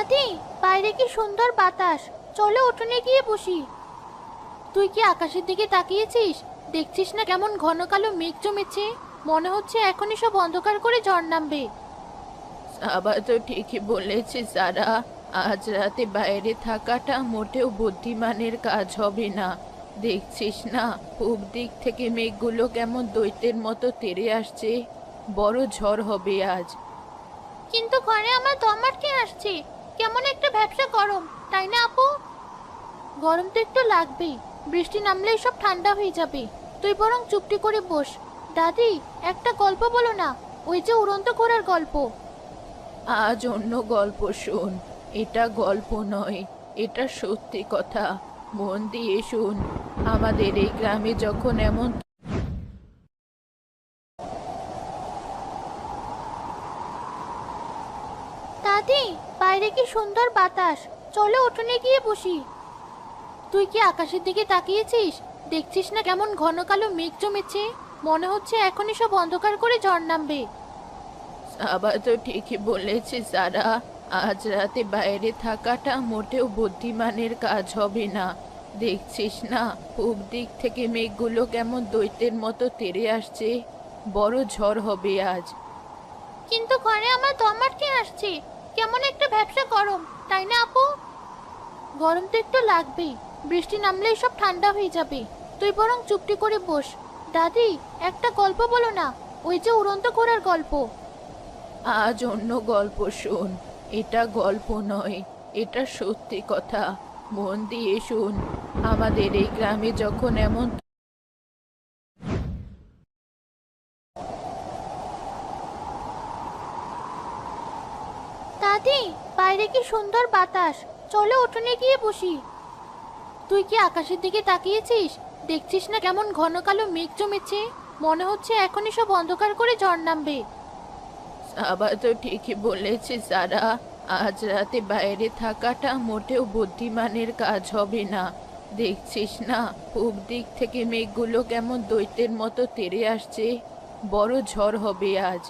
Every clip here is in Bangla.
দাদি বাইরে কি সুন্দর বাতাস? চলো উঠোনে গিয়ে বসি। তুই কি আকাশের দিকে তাকিয়েছিস? দেখছিস না কেমন ঘন কালো মেঘ জমেছে? মনে হচ্ছে এখনই সব অন্ধকার করে ঝড় নামবে। আবার তো ঠিকই বলেছে সারা। আজ রাতে বাইরে থাকাটা মোটেও বুদ্ধিমানের কাজ হবে না। দেখছিস না পূব দিক থেকে মেঘগুলো কেমন দৈত্যের মতো তেড়ে আসছে। বড় ঝড় হবে আজ। কিন্তু ঘরে আমার দম আটকে আসছে? কেমন একটা ব্যবসা গরম, তাই না আপু? গরম তো একটু লাগবেই, বৃষ্টি নামলেই সব ঠান্ডা হয়ে যাবে। তুই বরং চুপটি করে বস। দাদি, একটা গল্প বলো না, ওই যে উড়ন্ত ঘোড়ার গল্প। আজ অন্য গল্প শোন, এটা গল্প নয়, এটা সত্যি কথা। মন দিয়ে শুন, আমাদের এই গ্রামে যখন এমন দাদি বাইরে কি সুন্দর বাতাস? চলো উঠোনে গিয়ে বসি। তুই কি আকাশের দিকে তাকিয়েছিস? দেখছিস না কেমন ঘন কালো মেঘ জমেছে? মনে হচ্ছে এখনই সব অন্ধকার করে ঝড় নামবে। আবার তো ঠিকই বলেছে সারা। আজ রাতে বাইরে থাকাটা মোটেও বুদ্ধিমানের কাজ হবে না। দেখছিস না পূব দিক থেকে মেঘগুলো কেমন দৈত্যের মতো তেড়ে আসছে। বড় ঝড় হবে আজ। কিন্তু ঘরে আমার দম আটকে আসছে? কেমন একটা ব্যবসা গরম, তাই না আপু? গরম তো একটু লাগবেই, বৃষ্টি নামলেই সব ঠান্ডা হয়ে যাবে। তুই বরং চুপটি করে বস। দাদি, একটা গল্প বলো না, ওই যে উড়ন্ত ঘোড়ার গল্প। আজ অন্য গল্প শোন, এটা গল্প নয়, এটা সত্যি কথা। মন দিয়ে শুন, আমাদের এই গ্রামে যখন এমন দাদি বাইরে কি সুন্দর বাতাস? চলো উঠোনে গিয়ে বসি। তুই কি আকাশের দিকে তাকিয়েছিস? দেখছিস না কেমন ঘন কালো মেঘ জমেছে? মনে হচ্ছে এখনই সব অন্ধকার করে ঝড় নামবে। আবার তো ঠিকই বলেছে সারা। আজ রাতে বাইরে থাকাটা মোটেও বুদ্ধিমানের কাজ হবে না। দেখছিস না পূব দিক থেকে মেঘগুলো কেমন দৈত্যের মতো তেড়ে আসছে। বড় ঝড় হবে আজ।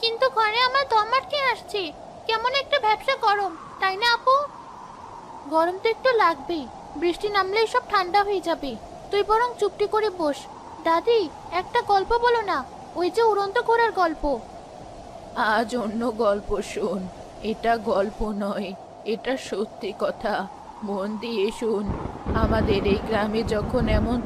কিন্তু ঘরে আমার দম আটকে আসছে? কেমন একটা ব্যবসা গরম, তাই না আপু? গরম তো একটু লাগবেই, বৃষ্টি নামলেই সব ঠান্ডা হয়ে যাবে। তুই বরং চুপটি করে বস। দাদি, একটা গল্প বলো না, ওই যে উড়ন্ত ঘোড়ার গল্প। আজ অন্য গল্প শোন, এটা গল্প নয়, এটা সত্যি কথা। মন দিয়ে শুন, আমাদের এই গ্রামে যখন এমন